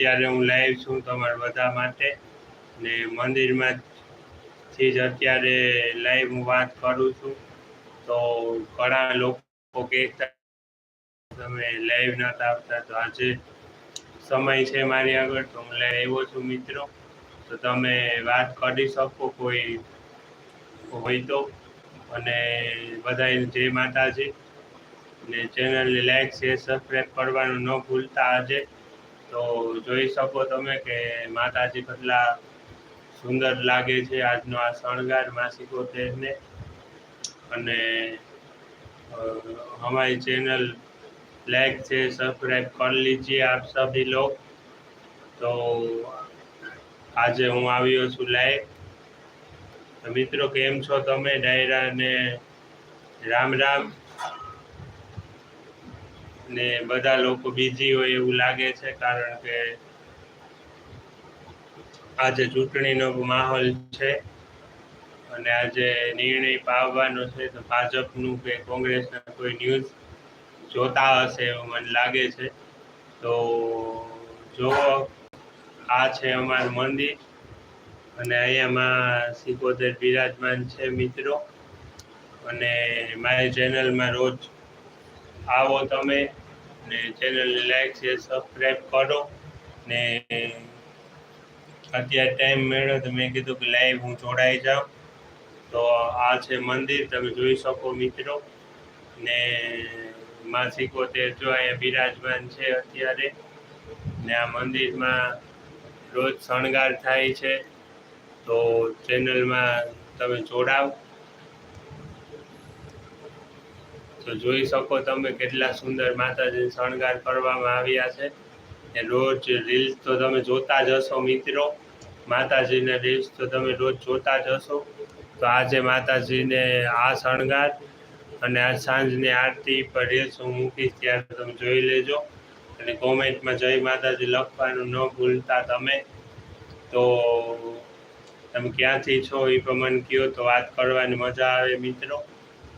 અત્યારે હું લાઈવ છું તમારા બધા માટે. ને મંદિરમાં થી જ અત્યારે લાઈવ હું વાત કરું છું. તો ઘણા લોકો કહેતા તમે લાઈવ નતા આવતા તો આજે સમય છે મારી આગળ. તો હું લઈ આવ્યો છું, મિત્રો. તો તમે વાત કરી શકો કોઈ હોય તો. અને બધા જય માતાજી. ને ચેનલને લાઈક શેર સબસ્ક્રાઈબ કરવાનું ન ભૂલતા આજે. તો જોઈ શકો તમે કે માતાજી કેટલા સુંદર લાગે છે આજનો આ શણગાર માસિકો તેરને અને અ, हमारी चैनल लाइक से सब्सक्राइब कर लीजिए आप सभी लोग તો આજે હું આવ્યો છું લાઈવ તો મિત્રો કેમ છો તમે ડાયરા ને રામ રામ ને બધા લોકો બીજી હોય એવું લાગે છે કારણ કે આજે ચૂંટણીનો માહોલ છે અને આજે નિર્ણય પાવવાનો છે તો ભાજપનું કે કોંગ્રેસના કોઈ ન્યૂઝ જોતા હશે એવું મને લાગે છે. તો જો આ છે અમારું મંદિર અને અહીંયામાં સિકોતેર બિરાજમાન છે મિત્રો. અને મારી ચેનલમાં રોજ આવો તમે. ને ચેનલને લાઈક શેર સબસ્ક્રાઈબ કરો. ને અત્યારે ટાઈમ મળ્યો તો મેં કીધું કે લાઈવ હું જોડાઈ જાઉં. તો આ છે મંદિર, તમે જોઈ શકો મિત્રો. ને માં સિકોતેર જો અહીંયા બિરાજમાન છે અત્યારે. ને આ મંદિરમાં રોજ શણગાર થાય છે. તો ચેનલમાં તમે જોડાવ. તો જોઈ શકો તમે કેટલા સુંદર માતાજી શણગાર કરવામાં આવ્યા છે. એ રોજ રીલ્સ તો તમે જોતા જ હશો મિત્રો. માતાજીના રીલ્સ તો તમે રોજ જોતા જ હશો. તો આજે માતાજીને આ શણગાર અને આ સાંજની આરતી પર રીલ્સ હું મૂકીશ ત્યારે તમે જોઈ લેજો. અને કોમેન્ટમાં જય માતાજી લખવાનું ન ભૂલતા તમે. તો તમે ક્યાંથી છો એ પ્રમાણે કયો તો વાત કરવાની મજા આવે મિત્રો.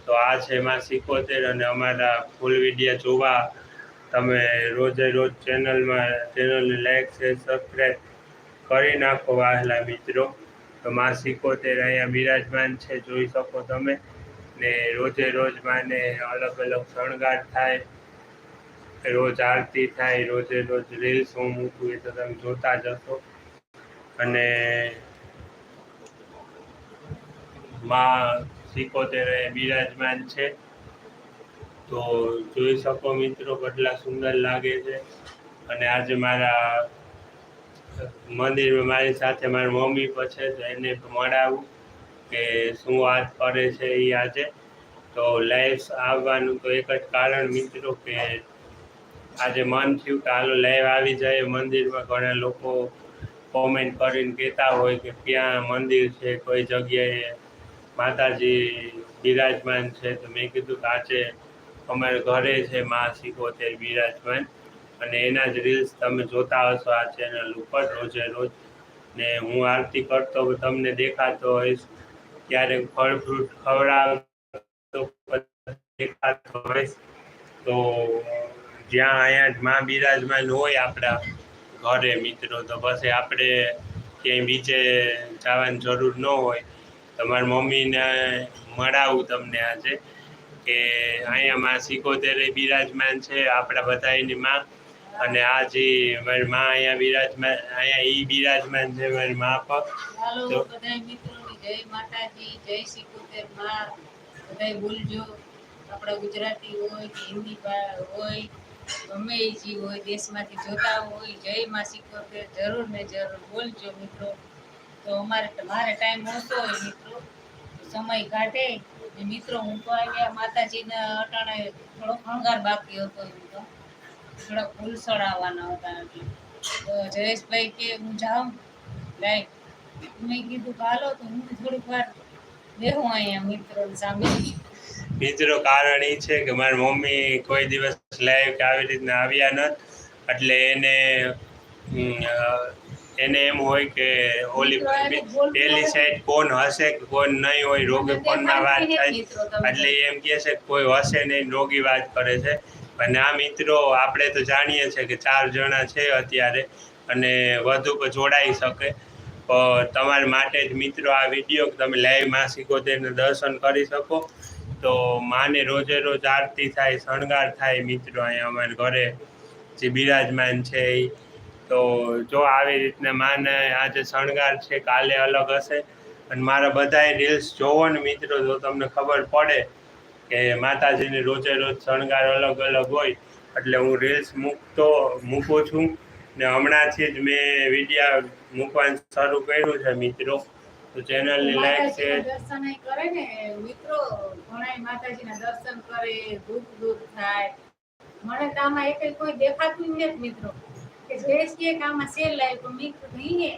તો આ છે એમાં સિકોતેર અને અમારા ફૂલ વિડીયા જોવા. તમે રોજે રોજ ચેનલમાં, ચેનલને લાઈક શેર સબસ્ક્રાઈબ કરી નાખો વાહલા મિત્રો. તો માં સિકોતેર અહીંયા બિરાજમાન છે, જોઈ શકો તમે. ને રોજે રોજ માને અલગ અલગ શણગાર થાય. રોજ આરતી થાય, રોજે રોજ રીલ્સ હું મૂકું એ તો તમે જોતા જ હશો. અને માં સિકોતેર બિરાજમાન છે. તો જોઈ શકો મિત્રો કેટલા સુંદર લાગે છે. અને આજે મારા મંદિરમાં મારી સાથે મારી મમ્મી પણ તો એને મળાવું કે શું વાત કરે છે એ આજે. તો લાઈવ આવવાનું તો એક જ કારણ મિત્રો કે આજે મન થયું કે હાલો લાઈવ આવી જાય. મંદિરમાં ઘણા લોકો કોમેન્ટ કરીને કહેતા હોય કે ક્યાં મંદિર છે, કોઈ જગ્યાએ માતાજી બિરાજમાન છે તો મેં કીધું કે આજે અમારે ઘરે છે મા સિકોતેર બિરાજમાન. અને એના જ રીલ્સ તમે જોતા હશો આ ચેનલ ઉપર રોજે રોજ. ને હું આરતી કરતો તમને દેખાતો હોઈશ. ક્યારેક ફળ ફ્રૂટ ખવડાવતો દેખાતો હોઈશ. તો જ્યાં અહીંયા જ માં બિરાજમાન હોય આપણા ઘરે મિત્રો, તો પછી આપણે ક્યાંય બીજે જવાની જરૂર ન હોય. તમારી મમ્મીને મળાવું તમને આજે કે અહીંયા માં સિકોતેર બિરાજમાન છે આપણા બધાની માં. અને આ જે મારી માં અહીંયા બિરાજમાન અહીંયા ઈ બિરાજમાન છે મારી માં પર તો- જય માતાજી જય સિકોતેરમાં. બધાય બોલજો આપણા ગુજરાતી હોય કે હિન્દી હોય ગમે એ જી હોય દેશમાંથી જોતા હોય જય માં સિકોતેર જરૂર ને જરૂર બોલજો મિત્રો. તો અમારે મારે ટાઈમ ઓછો હોય મિત્રો. સમય કાઢે. ને મિત્રો, હું તો આવ્યા માતાજીના અટાણે થોડો ખણગાર બાકી હતો એમ તો. થોડા ફૂલ ચડાવવાના હતા તો જયેશભાઈ કે, હું જાઉં? લાઈક મેં કીધું કાલો તો હું થોડીક વાર બેહું અહીંયા મિત્રો સામે. મિત્રો, કારણ એ છે કે મારી મમ્મી કોઈ દિવસ લાઈવ કે આવી રીતના આવ્યા નથી એટલે એને એને એમ હોય કે ઓલી પેલી સાઈડ કોણ હશે કે કોણ નહીં હોય રોગી ફોનમાં વાત થાય એટલે એમ કહે છે કે કોઈ હશે નહીં રોગી વાત કરે છે. અને આ મિત્રો આપણે તો જાણીએ છીએ કે ચાર જણા છે અત્યારે અને વધુ જોડાઈ શકે. તમારા માટે જ મિત્રો આ વીડિયો તમે લાઈવમાં માં દર્શન કરી શકો. તો માને રોજે રોજ આરતી થાય શણગાર થાય મિત્રો અહીંયા અમારા ઘરે. જે બિરાજમાન છે એ. તો જો આવી રીતના માને આજે શણગાર છે કાલે અલગ હશે. અને મારા બધાએ રીલ્સ જોવો ને મિત્રો તો તમને ખબર પડે કે માતાજીને રોજે રોજ શણગાર અલગ અલગ હોય એટલે હું રીલ્સ મૂકતો મૂકું છું. ને હમણાંથી જ મેં વિડીયા મૂકવાનું શરૂ કર્યું છે મિત્રો. તો ચેનલની લાઈક છે દર્શન કરે ને મિત્રો ઘણાય માતાજીના દર્શન કરે દુઃખ દૂર થાય. મને તો આમાં એક કોઈ દેખાતું નથી મિત્રો. કે જયેશ કે આમાં સેલ લાવી પણ મેં કીધું ઈ હે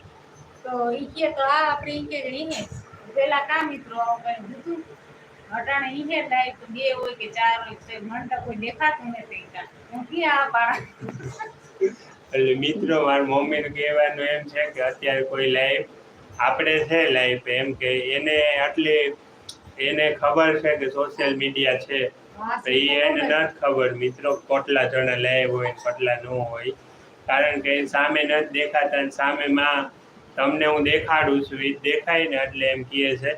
તો એ કે તો આ આપણે એ કે ઈ હે પેલા કા મિત્રો આવું કઈ દીધું અટાણે ઈ હે તો બે હોય કે ચાર હોય તો મને કોઈ દેખાતું નથી કા હું કે આ પાડા? એટલે મિત્રો મારા મમ્મીનું કહેવાનું એમ છે કે અત્યારે કોઈ લાઈફ આપણે છે લાઈફ એમ કે એને આટલી એને ખબર છે કે સોશિયલ મીડિયા છે. તો એને નથી ખબર મિત્રો કોટલા જણા લાઈવ હોય કોટલા ન હોય. કારણ કે સામે નથી દેખાતા અને સામેમાં તમને હું દેખાડું છું એ દેખાય ને એટલે એમ કહે છે.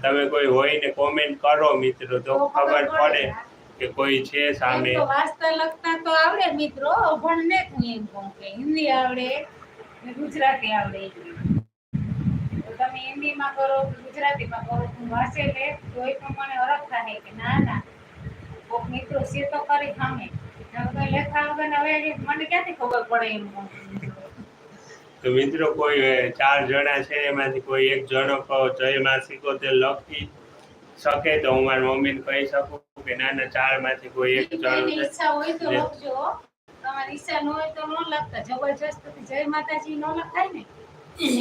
તમે કોઈ હોય ને કોમેન્ટ કરો મિત્રો તો ખબર પડે. કે કોઈ છે સામે તો વાંચતા લખતા તો આવડે મિત્રો અભણ ને હું એમ કહું કે હિન્દી આવડે ને ગુજરાતી આવડે. તો તમે હિન્દીમાં કરો ગુજરાતીમાં કરો હું વાંચે લે તો એ પ્રમાણે અરખ થાય કે ના ના. કોઈક મિત્રો છે તો કરી સામે. મિત્રો. તો મિત્રો કોઈ ચાર જણા છે એમાંથી કોઈ એક જણો કહો જય સિકોતેર લખી શકે તો હું મારી મમ્મીને કહી શકું કે ના ના ચારમાંથી કોઈ એક જણો ઈચ્છા હોય તો લખજો તમારી ઈચ્છા ન હોય તો ન લખતા. જબરજસ્ત જય માતાજી ન લખાય ને.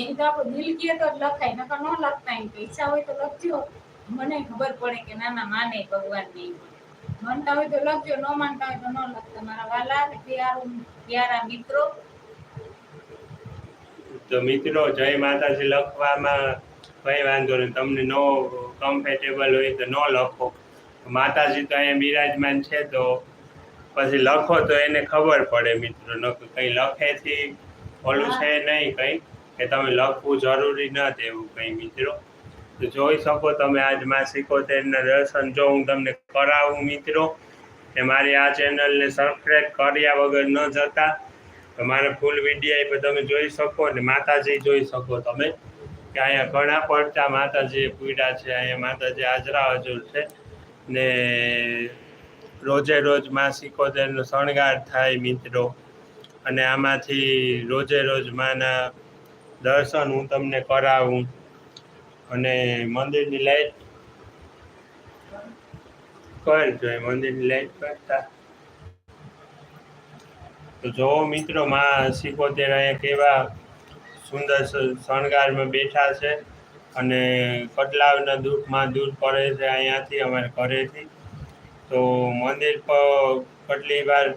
એ તો આપણું દિલ કહે તો લખાય નકર ન લખતા ઈચ્છા હોય તો લખજો. મને ખબર પડે કે ના ના માને ભગવાન નહીં માનતા હોય તો લખજો, ન માનતા હોય તો ન લખતા મારા વાલા ને પ્યારું, પ્યારા મિત્રો. તો મિત્રો, જય માતાજી લખવામાં કઈ વાંધો નહીં. તમને નો કમ્ફર્ટેબલ હોય તો ન લખો. માતાજી તો અહીંયા બિરાજમાન છે તો પછી લખો તો એને ખબર પડે મિત્રો. ન કંઈ લખેથી ઓલું છે નહીં કંઈ, કે તમે લખવું જરૂરી નથી એવું કંઈ મિત્રો. જોઈ શકો તમે આજમાં સિકોતેરના દર્શન. જો હું તમને કરાવું મિત્રો ને મારી આ ચેનલને સબસ્ક્રાઈબ કર્યા વગર ન જતા, તો મારા ફૂલ વિડીયા પર તમે જોઈ શકો ને માતાજી જોઈ શકો તમે. કે અહીંયા ઘણા પડતા માતાજી પૂર્યા છે, અહીંયા માતાજી હાજરા હજુર છે. ને રોજે રોજમાં સિકોતેરનો શણગાર થાય મિત્રો. અને આમાંથી રોજે રોજ માના દર્શન હું તમને કરાવું. અને મંદિરની લાઈટ કઈ જોઈએ મંદિરની લાઈટ કરતા તો જોવો મિત્રો, માં સિકોતેર અહીંયા કેવા સુંદર શણગારમાં બેઠા છે અને કટલાવના દુઃખમાં દૂર કરે છે અહીંયાથી, અમારે ઘરેથી. તો મંદિર પર કેટલી વાર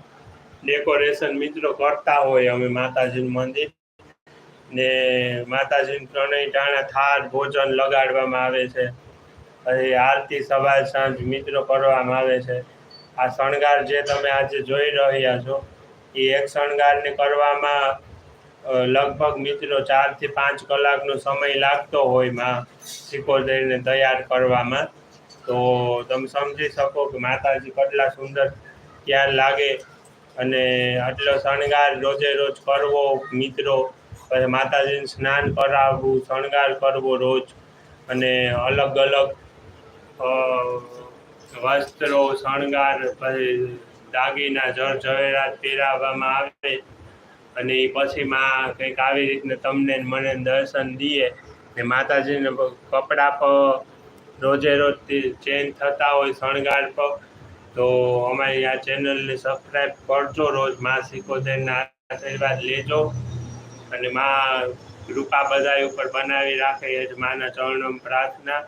ડેકોરેશન મિત્રો કરતા હોય અમે માતાજીનું મંદિર. ને માતાજીને ત્રણેય ટાણા થાળ ભોજન લગાડવામાં આવે છે. પછી આરતી સવાર સાંજ મિત્રો કરવામાં આવે છે. આ શણગાર જે તમે આજે જોઈ રહ્યા છો, એ એક શણગારને કરવામાં લગભગ મિત્રો ચારથી પાંચ કલાકનો સમય લાગતો હોયમાં દઈને તૈયાર કરવામાં. તો તમે સમજી શકો કે માતાજી કેટલા સુંદર ત્યાં લાગે અને આટલો શણગાર રોજે રોજ કરવો મિત્રો પછી માતાજીને સ્નાન કરાવવું, શણગાર કરવો રોજ અને અલગ અલગ વસ્ત્રો, શણગાર, પછી દાગીના, જળ ઝવેરાત પહેરાવવામાં આવે અને પછી માં કંઈક આવી રીતના તમને મને દર્શન દઈએ ને માતાજીને કપડાં પર રોજે રોજ ચેન્જ થતા હોય, શણગાર પર તો અમારી આ ચેનલને સબસ્ક્રાઈબ કરજો રોજમાં સિકોતેરના આશીર્વાદ લેજો. અને મા કૃપા બધા ઉપર બનાવી રાખે એ જ માના ચરણોમાં પ્રાર્થના.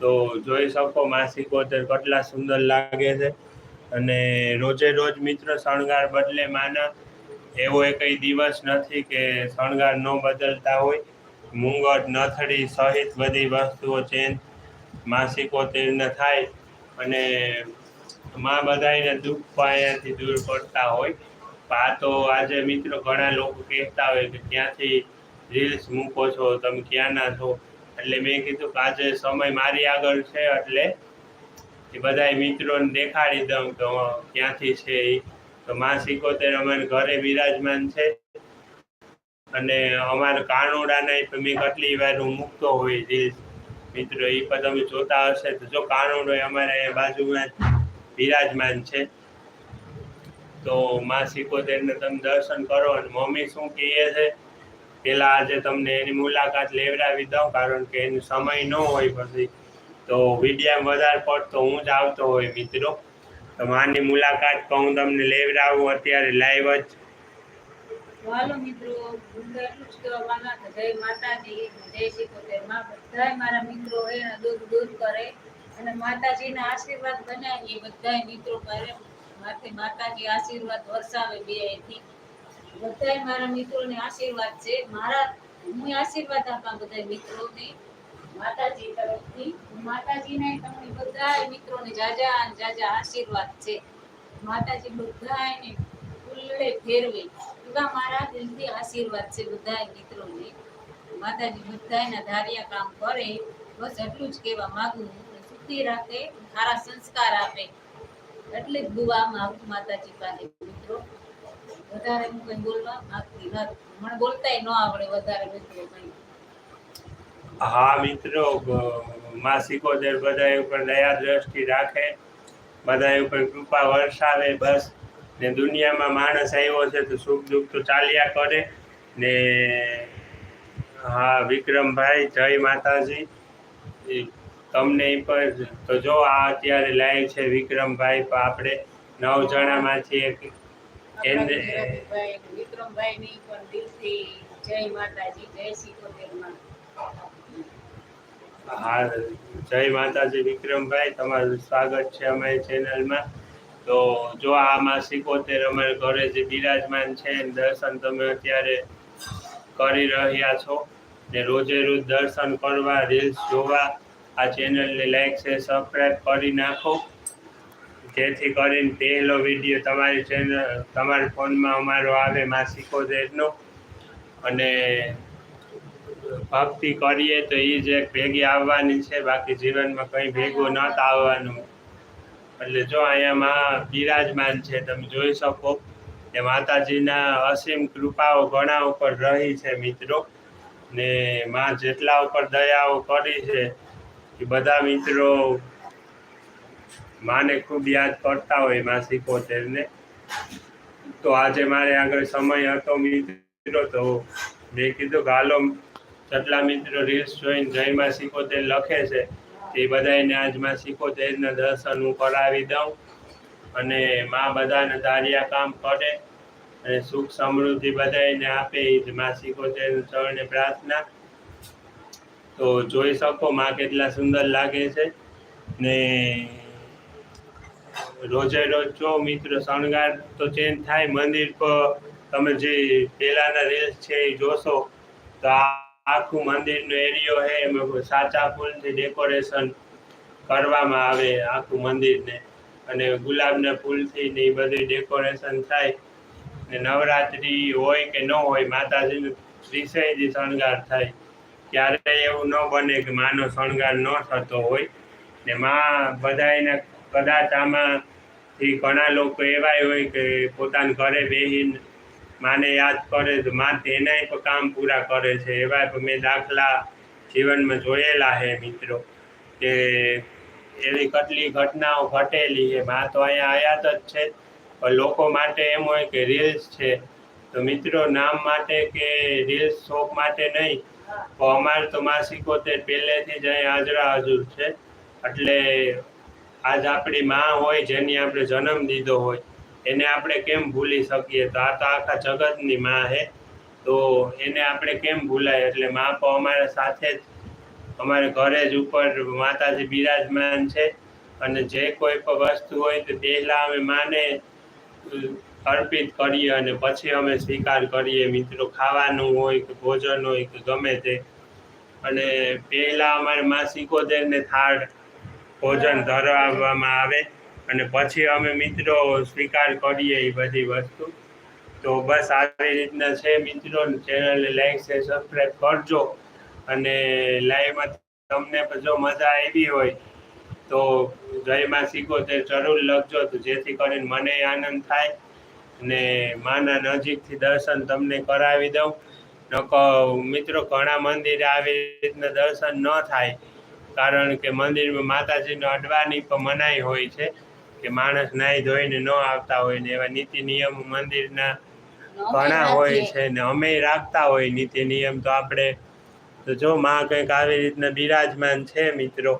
તો જોઈ શકો માં સિકોતેર કેટલા સુંદર લાગે છે. અને રોજે રોજ મિત્ર શણગાર બદલે માના. એવો એ કંઈ દિવસ નથી કે શણગાર ન બદલતા હોય. મુંગટ નથડી સહિત બધી વસ્તુઓ ચેન્જ માસિકો તેરને થાય. અને મા બધાને દુઃખ પાયાથી દૂર કરતા હોય. આ તો આજે મિત્રો ઘણા લોકો કહેતા હોય કે ક્યાંથી રીલ્સ મૂકો છો? તમે ક્યાંના છો? એટલે મેં કીધું કે આજે સમય મારી આગળ છે એટલે એ બધા મિત્રોને દેખાડી દઉં તો ક્યાંથી છે એ તો માં સિકોતેર અમારા ઘરે બિરાજમાન છે અને અમારા કાનોડાના પણ મેં કેટલી વાર હું મૂકતો હોય રીલ્સ મિત્રો એ પણ તમે જોતા હશે તો જો કાનોડો અમારે બાજુમાં બિરાજમાન છે. તો માં સિકોતેરને તમે દર્શન કરો અને મમ્મી શું કહે છે? પેલા આજે તમને એની મુલાકાત લેવડાવી દઉં, કારણ કે એનો સમય ન હોય પછી. તો વિડીયા વધારે પડતો હું જ આવતો હોય મિત્રો. તો માની મુલાકાત કહું તમને લેવડાવું અત્યારે લાઈવ જ. મિત્રો જય માતાજી, જય સિકોતેરમાં બધા મારા મિત્રો હોય દૂર દૂર કરે. અને માતાજીના આશીર્વાદ બનાવીએ બધા મિત્રો કરે માથે માતાજી આશીર્વાદ વરસાવે બે અહીંથી બધાય મારા મિત્રોને આશીર્વાદ છે. મારા, હું આશીર્વાદ આપા બધા મિત્રોને. માતાજી તરફથી માતાજીને તમને બધાય મિત્રોને જાજા અને જાજા આશીર્વાદ છે. માતાજી બધાયને ફૂલે ફેરવે. એવા મારા દિલથી આશીર્વાદ છે બધાય મિત્રોને. માતાજી બધાયના ધાર્યા કામ કરે. બસ એટલું જ કહેવા માંગુ સુખી રાખે, સારા સંસ્કાર આપે. એટલે જ દુઆ માતાજી પાસે મિત્રો. વધારે હું કઈ બોલવા માંગતી નથી. મને બોલતાય ન આવડે વધારે મિત્રો કઈ. હા, મિત્રો, બ- માં બધા ઉપર દયા દ્રષ્ટિ રાખે. બધા ઉપર કૃપા વરસાવે બસ. ને દુનિયામાં માણસ આવ્યો છે તો સુખ દુઃખ તો ચાલ્યા કરે. ને, હા, વિક્રમભાઈ, જય માતાજી. તમને પણ તો જો આ અત્યારે લાઈવ છે વિક્રમભાઈ પણ આપણે નવ જણામાંથી એક. વિક્રમભાઈની પણ દિલથી જય માતાજી જય સિકોતેરમાં હા જય માતાજી વિક્રમભાઈ તમારું સ્વાગત છે અમારી ચેનલમાં. તો જો આમાં સિકોતેર અમારે ઘરે જે બિરાજમાન છે દર્શન તમે અત્યારે કરી રહ્યા છો. ને રોજે રોજ દર્શન કરવા રીલ્સ જોવા આ ચેનલને લાઈક છે સબસ્ક્રાઈબ કરી નાખો. જેથી કરીને પહેલો વીડિયો તમારી ચેનલ તમારા ફોનમાં અમારો આવે માસિકો સિકોતેરનો અને ભક્તિ કરીએ તો એ જ એક ભેગી આવવાની છે. બાકી જીવનમાં કંઈ ભેગું ન આવવાનું. એટલે જો અહીંયા માં બિરાજમાન છે, તમે જોઈ શકો કે માતાજીના અસીમ કૃપાઓ ઘણા ઉપર રહી છે મિત્રો. ને માં જેટલા ઉપર દયાઓ કરી છે એ બધા મિત્રો માને ખૂબ યાદ કરતા હોયમાં સિકોતેરને તો આજે મારે આગળ સમય હતો મિત્રો, તો મેં કીધું કે હાલો જેટલા મિત્રો રીલ્સ જોઈને જયમાં સિકોતેર લખે છે. એ બધાને આજમાં સિકોતેરના દર્શન હું કરાવી દઉં અને માં બધાને ધાર્યા કામ કરે અને સુખ સમૃદ્ધિ બધાને આપે. એ જ માં સિકોતેર ચરણે પ્રાર્થના. તો જોઈ શકો માં કેટલા સુંદર લાગે છે. ને રોજે રોજ જો મિત્રો શણગાર તો ચેન્જ થાય. મંદિર પર તમે જે પહેલાના રીલ્સ છે એ જોશો, તો આખું મંદિરનો એરિયો છે. એમાં સાચા ફૂલથી ડેકોરેશન કરવામાં આવે આખું મંદિરને. અને ગુલાબના ફૂલથી ને એ બધી ડેકોરેશન થાય. ને નવરાત્રિ હોય કે ન હોય, માતાજીનું વિષયથી શણગાર થાય. ક્યારેય એવું ન બને કે માનો શણગાર ન થતો હોય. ને માં બધાયને કદાચ આમાંથી ઘણા લોકો એવાય હોય કે પોતાના ઘરે બેહીને માને યાદ કરે તો માં તેનાય કામ પૂરા કરે છે. એવા પણ મેં દાખલા જીવનમાં જોયેલા છે મિત્રો કે એવી કેટલી ઘટનાઓ ઘટેલી છે માં તો અહીંયા આયાત જ છે. પણ લોકો માટે એમ હોય કે રીલ્સ છે. તો મિત્રો, નામ માટે કે રીલ્સ શોખ માટે નહીં તો અમારે તો માસિકો સિકોતેર પહેલેથી જ અહીં હાજરા હાજર છે. એટલે આજ આપણી માં હોય, જેની આપણે જન્મ દીધો હોય, એને આપણે કેમ ભૂલી શકીએ? તો આ તો આખા જગતની માં છે તો એને આપણે કેમ ભૂલાય? એટલે મા પણ અમારા સાથે જ, અમારે ઘરે જ ઉપર માતાજી બિરાજમાન છે. અને જે કોઈ પણ વસ્તુ હોય તો પહેલાં અમે માને અર્પિત કરીએ અને પછી અમે સ્વીકાર કરીએ. મિત્રો ખાવાનું હોય કે ભોજન હોય કે ગમે તે. અને પહેલાં અમારે માં સિકોતેરને થાળ ભોજન ધરાવવામાં આવે અને પછી અમે મિત્રો સ્વીકાર કરીએ એ બધી વસ્તુ. તો બસ આવી રીતના છે મિત્રો. ચેનલને લાઈક છે સબસ્ક્રાઈબ કરજો. અને લાઈવમાં તમને જો મજા આવી હોય તો જયમાં તે જરૂર લખજો. તો જેથી કરીને મને આનંદ થાય. અને માના નજીકથી દર્શન તમને કરાવી દઉં. નકો મિત્રો ઘણા મંદિરે આવી રીતના દર્શન ન થાય. કારણ કે મંદિરમાં માતાજીનો અડવાની પણ મનાઈ હોય છે કે માણસ નાહી ધોઈને ન આવતા હોય ને એવા નીતિ નિયમ મંદિરના ઘણા હોય છે ને અમે રાખતા હોય નીતિ નિયમ તો આપણે. તો જો માં કંઈક આવી રીતના બિરાજમાન છે મિત્રો.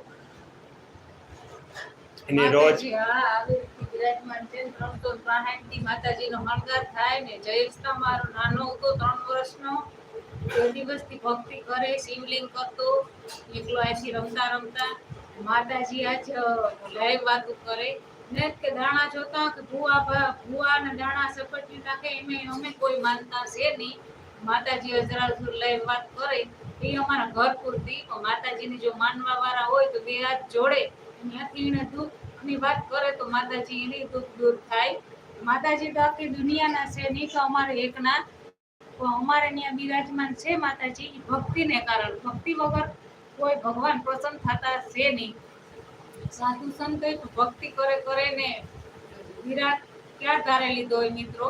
એની રોજ બિરાજમાન છે. ત્રણસો ભક્તિ કરે, શિવલિંગ કરતો, એકલો અહીંથી રમતા રમતા. માતાજી આજ લાઈવ વાત કરે. ને કે દાણા જોતા કે ભૂવા ભૂવા ને દાણા સપટી નાખે, એમે, અમે કોઈ માનતા છે નહીં. માતાજી હજરારસુર લાઈવ વાત કરે. એ અમારા ઘર પૂરતી માતાજીને જો માનવા વાળા હોય તો બે હાથ જોડે. ત્યાંથી એને દુઃખની વાત કરે તો માતાજી એની દુઃખ દૂર થાય. માતાજી તો આખી દુનિયાના છે નહીં તો અમારે એકના. અમારે ત્યાં બિરાજમાન છે માતાજી ભક્તિને કારણે. ભક્તિ વગર કોઈ ભગવાન પ્રસન્ન થતા છે નહીં. સાધુ સંત ભક્તિ કરે કરે ને વિરાટ ક્યાં ધારે લીધો હોય મિત્રો?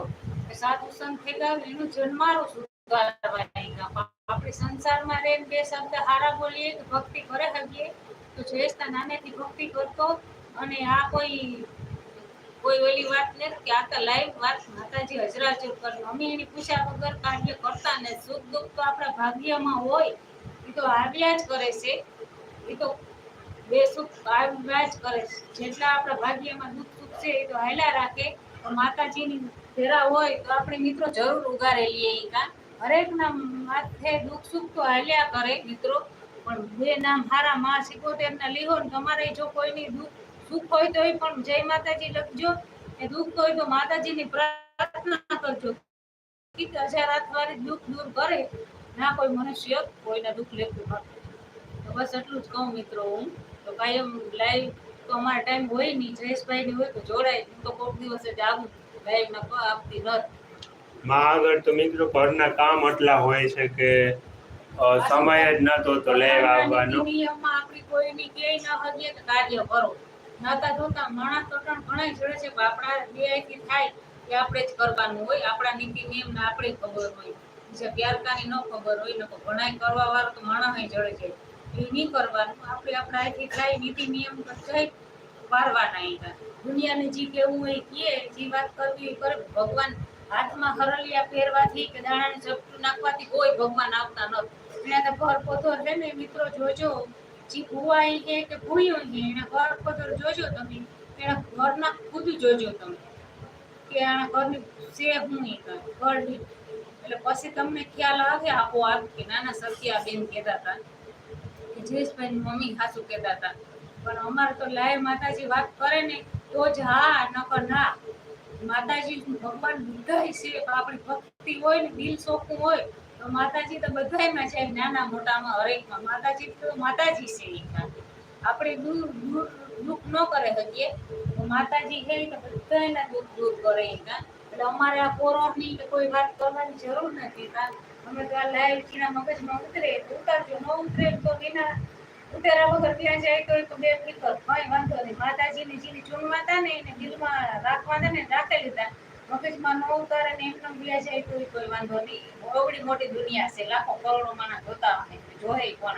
સાધુ સંત થઈ ગયા એનું જન્મારો સુધારવા. આપણે સંસારમાં રહીને બે શબ્દ હારા બોલીએ ભક્તિ કરે શકીએ તો જયેશના નાનેથી ભક્તિ કરતો અને આ કોઈ કોઈ ઓલી વાત નથી કે આ તો લાઈવ વાત માતાજી હજરાચર કરી અમે એની પૂછ્યા વગર કાર્ય કરતા ને સુખ દુઃખ તો આપણા ભાગ્યમાં હોય. એ તો આવ્યા જ કરે છે. એ તો બે સુખ આવ્યા જ કરે છે. જેટલા આપણા ભાગ્યમાં દુઃખ સુખ છે એ તો હાલ્યા રાખે. માતાજીની ફેરા હોય તો આપણે મિત્રો જરૂર ઉગારે લઈએ એ કાં. હરેકના માથે દુઃખ સુખ તો હાલ્યા કરે મિત્રો. પણ બે નામ હારા માં સિકોતેર ના લીહો ને તમારે જો કોઈની દુઃખ સુખ હોય તો પણ જય માતાજી લખજો. ને દુઃખ હોય તો માતાજીની પ્રાર્થના કરજો. હજાર દુઃખ દૂર કરે ના કોઈ મનુષ્ય કોઈના દુઃખ લેતું તો બસ એટલું જ કહું મિત્રો હું. તો કાયમ લાઈવ તો અમારા ટાઈમ હોય નહીં જયેશભાઈ ની હોય તો જોડાય. હું તો કોઈક દિવસે જ આવું લાઈવ ના કો આપતી નથી માં આગળ તો મિત્રો ઘરના કામ એટલા હોય છે કે સમય જ નતો તો લેવા આવવાનો. નિયમમાં આપણી કોઈની કે ન હદીએ કાર્ય કરો. નાતા ધોતા માણા તો ઘણા જોડે છે આપણા બેયથી થાય કે આપણે જ કરવાનું હોય, આપણા નીતિ નિયમ ને આપણે ખબર હોય. જે પ્યારકાની ન ખબર હોય ને ઘણા કરવા વાળો તો માણસ જોડે છે. એ નહીં કરવાનું, આપણે આપણા અહીંથી થાય નીતિ નિયમ જઈ વારવાના એના દુનિયાને જે કેવું હોય કીએ, જે વાત કરવી કરે ભગવાન હાથમાં હરલિયા પહેરવાથી કે દાણાને ઝપટું નાખવાથી કોઈ ભગવાન આવતા નથી એના તો ઘર પોતર છે ને મિત્રો જોજો. જે ભુવાઈ છે કે ભૂયો છે એના ઘર પોતર જોજો તમે. એના ઘરના ખુદ જોજો તમે. કે આના ઘરની છે હું એ ઘર એટલે પછી તમને ખ્યાલ આવે આપોઆપ કે નાના સત્યા બેન કહેતા હતા, કે જયેશભાઈ મમ્મી હાસુ કહેતા હતા. પણ અમારે તો લાય માતાજી વાત કરે ને, તો જ હા, નકર ના. માતાજી ભગવાન બુદ્ધાય છે આપણી ભક્તિ હોય ને, દિલ સોખું હોય માતાજી તો બધાયમાં છે, નાના મોટામાં હરેકમાં. માતાજી તો માતાજી છે ઈ આપણે દૂર દૂર, દુઃખ ન કરે શકીએ. માતાજી છે તો બધાયના દુઃખ દૂર કરે એકા એટલે અમારે આ કોરોની કે કોઈ વાત કરવાની જરૂર નથી, કા. અમે તો આ લાઈવ ચીના મગજમાં ઉતરે ઉતારજો, ન ઉતરે તો એના ઉતારા વગર ત્યાં જાય તો બે ફિકર કઈ વાંધો નહીં. માતાજીને જેને ચૂનવા હતા ને એને દિલમાં રાખવા હતા ને રાખી લીધા. મગજમાં ન ઉતારે ને એમને ગયા જાય તો કોઈ વાંધો નહીં. બહુડી મોટી દુનિયા છે. લાખો કરોડો માના જોતા હોય. જોહે પર?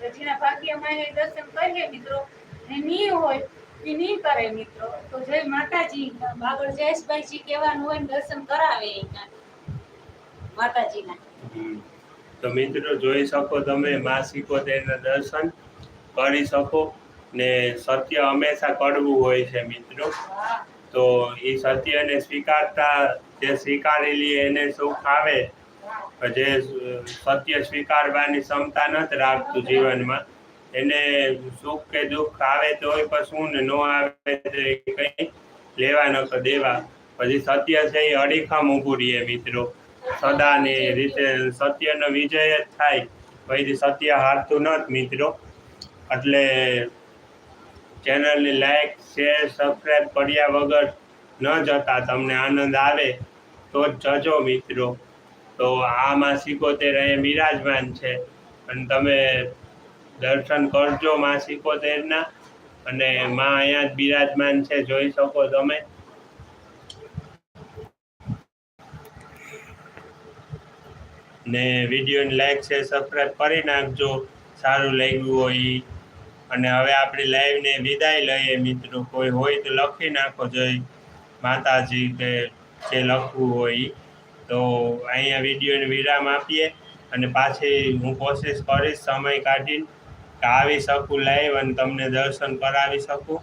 તો જેના ભાગ્યમાં એને દર્શન કરીએ મિત્રો ને નહીં હોય એ નહીં કરે મિત્રો. તો જય માતાજી. આગળ જયેશભાઈજી કહેવાનું હોય ને દર્શન કરાવે એના માતાજીના. તો મિત્રો જોઈ શકો તમે મા સિકોતેરના દર્શન કરી શકો. ને સત્ય હંમેશા કડવું હોય છે મિત્રો. વાહ. તો એ સત્યને સ્વીકારતા, જે સ્વીકારી લઈએ એને સુખ આવે જે સત્ય સ્વીકારવાની ક્ષમતા નથી રાખતું જીવનમાં, એને સુખ કે દુઃખ આવે તોય પણ શું ને ન આવે તો એ કંઈ લેવા ન દેવા. પછી સત્ય છે એ અડીખમ ઊભું રહીએ મિત્રો. સદાને રીતે સત્યનો વિજય જ થાય. પછી સત્ય હારતું નથી મિત્રો. એટલે ચેનલને લાઈક, શેર સબસ્ક્રાઈબ કર્યા વગર ન જતા તમને આનંદ આવે, તો જ જજો મિત્રો. તો આ માં સિકોતેર અહીંયા બિરાજમાન છે. અને તમે દર્શન કરજો માં સિકોતેરના. અને માં અહીંયા જ બિરાજમાન છે, જોઈ શકો તમે. ને વિડીયોને લાઈક છે સબસ્ક્રાઈબ કરી નાખજો. સારું લાગ્યું હોય. અને હવે આપણી લાઈવને વિદાય લઈએ મિત્રો કોઈ હોય તો લખી નાખો જોઈ માતાજી કે જે લખવું હોય. તો અહીંયા વિડીયોને વિરામ આપીએ અને પાછી હું કોશિશ કરીશ સમય કાઢીને કે આવી શકું લાઈવ અને તમને દર્શન કરાવી શકું